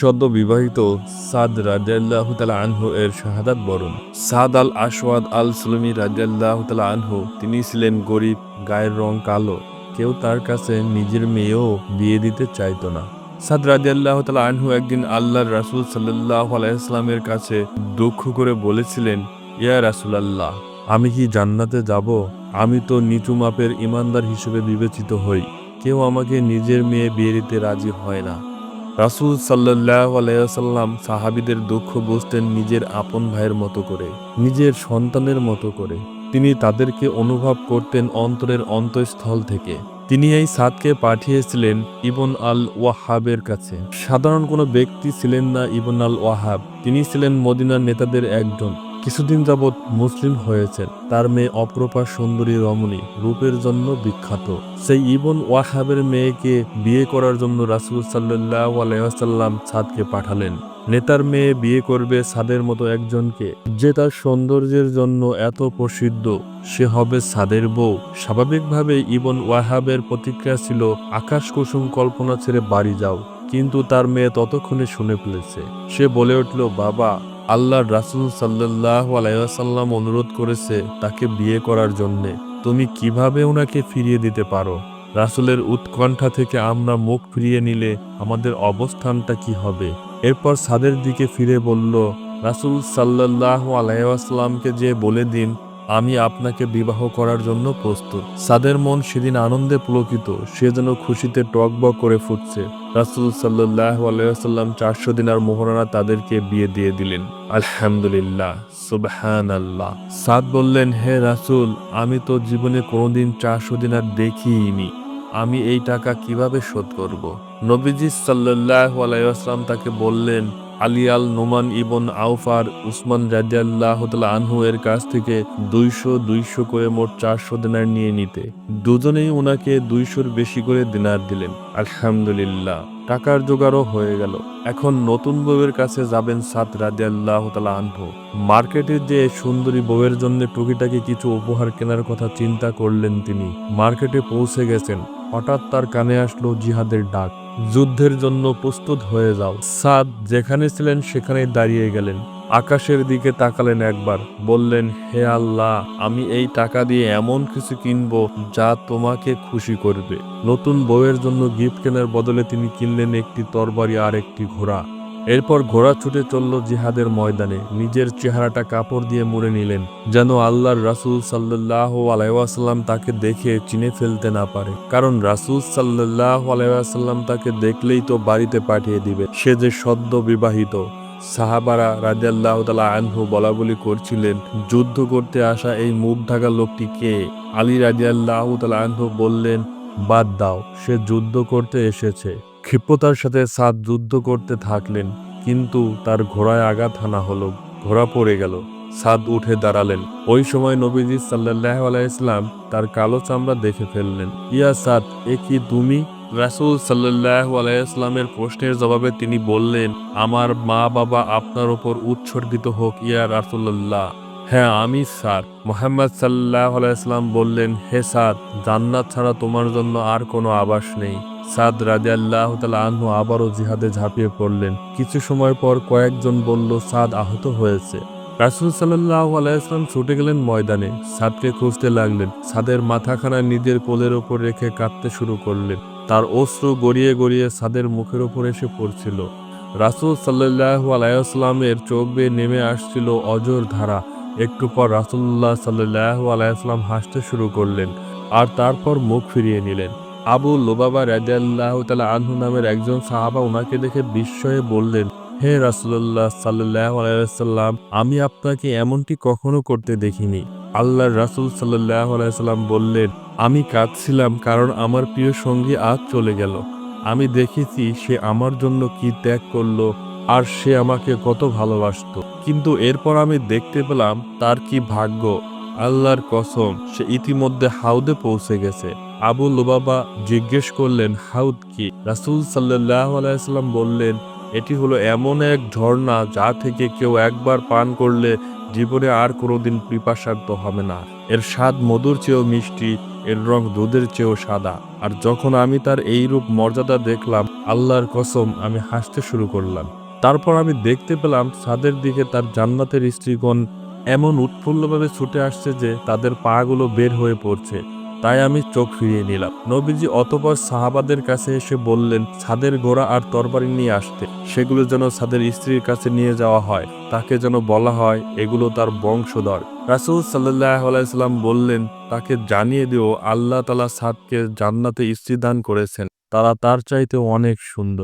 সদ্য বিবাহিত সাদ রাজিয়াল্লাহ তালা আনহু এর শাহাদাত বরণ। সাদ আল আশওয়াদ আল সুলমি রাজিয়াল্লাহ তালা আনহু, তিনি ছিলেন গরিব, গায়ের রং কালো। কেউ তার কাছে নিজের মেয়েও বিয়ে দিতে চাইতো না। সাদ রাজিয়াল্লাহ তালা আনহু একদিন আল্লাহর রাসুল সাল্লাহ আলাইসলামের কাছে দুঃখ করে বলেছিলেন, ইয়া রাসুল আল্লাহ আমি কি জান্নাতে যাব? আমি তো নিচু মাপের ইমানদার হিসেবে বিবেচিত হই। কেউ আমাকে নিজের মেয়ে বিয়ে দিতে রাজি হয় না। রাসুল সাল্লাহ আলাইসাল্লাম সাহাবিদের দুঃখ বুঝতেন নিজের আপন ভাইয়ের মতো করে, নিজের সন্তানের মতো করে। তিনি তাদেরকে অনুভব করতেন অন্তরের অন্তঃস্থল থেকে। তিনি এই সাদকে পাঠিয়েছিলেন ইবন আল ওয়াহাবের কাছে। সাধারণ কোনো ব্যক্তি ছিলেন না ইবন আল ওয়াহাব তিনি ছিলেন মদিনার নেতাদের একজন। কিছুদিন যাবৎ মুসলিম হয়েছেন। তার মেয়ে অপ্রপা সুন্দরী রমণী রূপের জন্য বিখ্যাত। সেই ইবন ওয়াহাবের মেয়েকে বিয়ে করার জন্য রাসুল সাল্লাহ সাদকে পাঠালেন। নেতার মেয়ে বিয়ে করবে সাদের মতো একজনকে। যে তার সৌন্দর্যের জন্য এত প্রসিদ্ধ, সে হবে সাদের বউ। স্বাভাবিকভাবে ইবন ওয়াহাবের প্রতিক্রিয়া ছিল, আকাশ কুসুম কল্পনা ছেড়ে বাড়ি যাও। কিন্তু তার মেয়ে ততক্ষণে শুনে ফেলেছে। সে বলে উঠল, বাবা আল্লাহর রাসুল সাল্লাহ আলাইসাল্লাম অনুরোধ করেছে তাকে বিয়ে করার জন্যে। তুমি কীভাবে ওনাকে ফিরিয়ে দিতে পারো? রাসুলের উৎকণ্ঠা থেকে আমরা মুখ ফিরিয়ে নিলে আমাদের অবস্থানটা কি হবে? এরপর সাদের দিকে ফিরে বলল, রাসুল সাল্লাহ আলাইসাল্লামকে যে বলে দিন আমি আপনাকে বিবাহ করার জন্য প্রস্তুত। সাদের মন সেদিন আনন্দে পুলকিত, সে যেন খুশিতে টকবক করে ফুটছে। রাসুল সাল্লাহ আলাইসাল্লাম চারশো দিনার মোহরানা তাদেরকে বিয়ে দিয়ে দিলেন। আলহামদুলিল্লাহ সুবহান আল্লাহ সাদ বললেন, হে রাসুল, আমি তো জীবনে কোনোদিন চারশো দিনার দেখিনি আমি এই টাকা কীভাবে শোধ করব? নবীজি সাল্লাহ আলাইসাল্লাম তাকে বললেন আলী আল নোমান ইবন আউফার উসমান রাজিয়াল্লাহ আনহু এর কাছ থেকে দুইশো দুইশো করে মোট চারশো দিনার নিয়ে নিতে। দুজনেই ওনাকে দুইশোর বেশি করে দিনার দিলেন। আলহামদুলিল্লাহ, টাকার জোগাড়ও হয়ে গেল। এখন নতুন বউয়ের কাছে যাবেন সাত রাজিয়াল্লাহ আনহু। মার্কেটের যে সুন্দরী বউয়ের জন্য টুকিটাকি কিছু উপহার কেনার কথা চিন্তা করলেন তিনি। মার্কেটে পৌঁছে গেছেন। হঠাৎ তার কানে আসলো জিহাদের ডাক। যুদ্ধের জন্য প্রস্তুত হয়ে যাও। সাদ যেখানে ছিলেন সেখানে দাঁড়িয়ে গেলেন। আকাশের দিকে তাকালেন একবার, বললেন, হে আল্লাহ, আমি এই টাকা দিয়ে এমন কিছু কিনব যা তোমাকে খুশি করবে। নতুন বউয়ের জন্য গিফট কেনার বদলে তিনি কিনলেন একটি তরবারি আর একটি ঘোড়া। এরপর ঘোড়া ছুটে চলল জিহাদের ময়দানে। নিজের চেহারাটা কাপড় দিয়ে মুড়ে নিলেন, যেন আল্লাহর রাসুল সাল্লাহ আলাইসাল্লাম তাকে দেখে চিনে ফেলতে না পারে। কারণ রাসুল সাল্লাহ আলাইসাল্লাম তাকে দেখলেই তো বাড়িতে পাঠিয়ে দিবে। সে যে সদ্য বিবাহিত, সাহাবারা রাজিয়াল্লাহ তালা আনহু বলা বলি করছিলেন, যুদ্ধ করতে আসা এই মুখ ঢাকা লোকটি কে? আলী রাজিয়াল্লাহ তালা আনহু বললেন, বাদ দাও, সে যুদ্ধ করতে এসেছে। ক্ষিপ্রতার সাথে সাদ যুদ্ধ করতে থাকলেন, কিন্তু তার ঘোড়ায় আঘাত হানা হলো, ঘোড়া পড়ে গেল। সাদ উঠে দাঁড়ালেন। ওই সময় নবীজি সাল্লাহ আলাইসলাম তার কালো চামড়া দেখে ফেললেন। ইয়া সাদ, এ কি তুমি? রাসুল সাল্লাহ আলাইসলামের প্রশ্নের জবাবে তিনি বললেন, আমার মা বাবা আপনার ওপর উৎসর্গিত হোক ইয়া রাসুল্লাহ হ্যাঁ আমি স্যার মোহাম্মদ সাল্লাহ আলাইসলাম বললেন, হে সাদ, জান্নাত ছাড়া তোমার জন্য আর কোনো আবাস নেই। সাদ রাজা আল্লাহ আনহু আবারও জিহাদে ঝাঁপিয়ে পড়লেন। কিছু সময় পর কয়েকজন বলল, সাদ আহত হয়েছে। রাসুল সাল্লাহ আলাইসলাম ছুটে গেলেন ময়দানে। সাদকে খুঁজতে লাগলেন। সাদের মাথাখানা নিজের কোলের ওপর রেখে কাঁদতে শুরু করলেন। তার অশ্রু গড়িয়ে গড়িয়ে সাদের মুখের ওপর এসে পড়ছিল। রাসুল সাল্লাহ আলাইসলামের চোখ বেয়ে নেমে আসছিল অজর ধারা। একটু পর রাসুল্লাহ সাল্লাহ আলাইসলাম হাসতে শুরু করলেন আর তারপর মুখ ফিরিয়ে নিলেন। আবু লোবাবা রাজাল্লাহ তালা আনহু নামের একজন সাহাবা ওনাকে দেখে বিস্ময়ে বললেন, হে রাসুল্লাহ সাল্লাহ আলাইসাল্লাম আমি আপনাকে এমনটি কখনো করতে দেখিনি। আল্লাহর রাসুল সাল্লাহ আলাইসাল্লাম বললেন, আমি কাঁদছিলাম কারণ আমার প্রিয় সঙ্গী আজ চলে গেল। আমি দেখেছি সে আমার জন্য কি ত্যাগ করল আর সে আমাকে কত ভালোবাসত। কিন্তু এরপর আমি দেখতে পেলাম তার কি ভাগ্য। আল্লাহর কসম, সে ইতিমধ্যে হাউদে পৌঁছে গেছে। আবু লুবাবা জিজ্ঞেস করলেন, হাউদ কি? রাসুল সাল্লাহ আলাইসাল্লাম বললেন, এটি হলো এমন এক ঝর্ণা যা থেকে কেউ একবার পান করলে জীবনে আর কোনোদিন পিপাসার্থ হবে না। এর স্বাদ মধুর চেয়েও মিষ্টি, এর রং দুধের চেয়েও সাদা। আর যখন আমি তার এই রূপ মর্যাদা দেখলাম, আল্লাহর কসম, আমি হাসতে শুরু করলাম। তারপর আমি দেখতে পেলাম, ছাদের দিকে তার জান্নাতের স্ত্রীগণ এমন উৎফুল্লভাবে ছুটে আসছে যে তাদের পাগুলো বের হয়ে পড়ছে। তাই আমি চোখ ফিরিয়ে নিলাম। নবীজি অতপর সাহাবাদের কাছে এসে বললেন, ছাদের ঘোড়া আর তরবারি নিয়ে আসতে। সেগুলো যেন ছাদের স্ত্রীর কাছে নিয়ে যাওয়া হয়। তাকে যেন বলা হয়, এগুলো তার বংশধর। রাসুল সাল্লাহ আলাইসাল্লাম বললেন, তাকে জানিয়ে দিও, আল্লাহ তালা সাদকে জান্নাতে স্ত্রী দান করেছেন। তারা তার চাইতে অনেক সুন্দর।